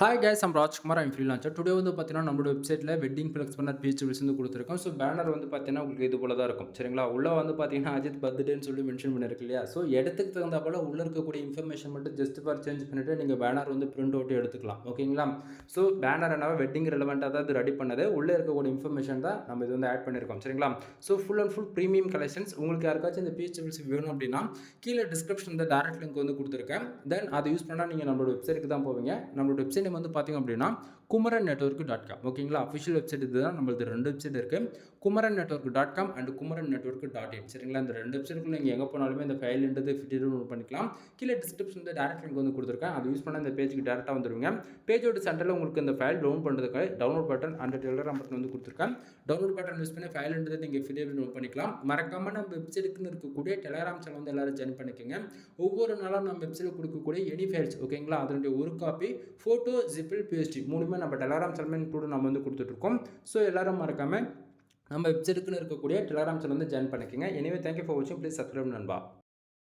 Hi guys நம்ம Rajkumar I'm ஃப்ரீலான்ச்சர் today வந்து பார்த்தீங்கன்னா நம்மளோட வெப்சைட்டில் வெட்டிங் ஃபிளக்ஸ் பண்ண பீச்சர்ஸ் வந்து கொடுத்துருக்கோம். ஸோ பேனர் வந்து பார்த்தீங்கன்னா உங்களுக்கு இது போல தான் இருக்கும். சரிங்களா? உள்ளே வந்து பார்த்தீங்கன்னா அஜித் பர்த்டேன்னு சொல்லி மென்ஷன் பண்ணியிருக்கு இல்லையா? ஸோ இடத்துக்கு தகுந்த போல் உள்ளே இருக்கக்கூடிய இன்ஃபர்மேஷன் மட்டும் ஜஸ்ட் ஃபார் சேஞ்ச் பண்ணிவிட்டு நீங்கள் பேனர் வந்து பிரிண்ட் அவுட் எடுத்துக்கலாம். ஓகேங்களா ஸோ பேனர் என்ன வெட்டிங் ரிலவெண்ட்டாக தான் இது ரெடி பண்ணது. உள்ளே இருக்கக்கூடிய இன்ஃபர்மேஷன் தான் நம்ம இது வந்து ஆட் பண்ணியிருக்கோம் சரிங்களா? So full and full premium collections உங்களுக்கு யாருக்காச்சும் இந்த பீச்சர்ஸ் வேணும் அப்படின்னா கீழே டிஸ்கிரிப்ஷன் இந்த டேரக்ட் லிங்க் வந்து கொடுத்துருக்கேன். தென் அதை யூஸ் பண்ணால் நீங்கள் நம்மளோட வெப்சைட்டுக்கு தான் போவீங்க. நம்மளோட வெப்சைட் வந்து பார்த்தீங்க அப்படின்னா குமரன் நெட்ஒர்க் டாட் காம் ஓகேங்களா அஃபிஷியல் வெப்சைட் இதுதான். நம்மளது ரெண்டு வெப்சைட் இருக்குது Kumaran network dot com and Kumaran network dot in சரிங்களா? இந்த ரெண்டு வெப்சைட்டுக்குள்ள நீங்கள் எங்கே போனாலுமே இந்த ஃபைல்ன்றது ஃபிட் டவுன் பண்ணிக்கலாம். கீழே டிஸ்கிரிப்ஷன் டேரக்ட் லிங்க் வந்து கொடுத்துருக்கேன். அதை யூஸ் பண்ண இந்த பேஜுக்கு டேரெக்டாக வந்துடுவீங்க பேஜோட சென்டரில் உங்களுக்கு இந்த ஃபைல் டவுன் பண்ணுறதுக்கு download button and Telegram button வந்து கொடுத்துருக்கேன். டவுன்லோட் பட்டன் யூஸ் பண்ணி ஃபைல்ன்றது நீங்கள் ஃபிட் நோட் பண்ணிக்கலாம். மறக்காமல் நம்ம வெப்சைட்டுக்குன்னு இருக்கக்கூடிய டெலகிராம் சேனல் வந்து எல்லாரும் ஜாயின் பண்ணிக்கோங்க. ஒவ்வொரு நாளும் நம்ம வெப்சைட்டில் கொடுக்கக்கூடிய எனி ஃபைல்ஸ் ஓகேங்களா அதனுடைய ஒரு காப்பி ஃபோட்டோ ஜிப்பிள் பிஎஸ்டி மூணுமே நம்ம டெலாராம் சேனல் கூட நம்ம வந்து கொடுத்துட்ருக்கோம். ஸோ எல்லாரும் மறக்காமல் நம்ம வெப்சைட்டுக்குன்னு இருக்கக்கூடிய டெலாராம் சேனல் வந்து ஜாயின் பண்ணிக்கோங்க. எனவே தேங்க்யூ ஃபார் வாட்சிங் ப்ளீஸ் சப்ஸ்கிரைப் நண்பா.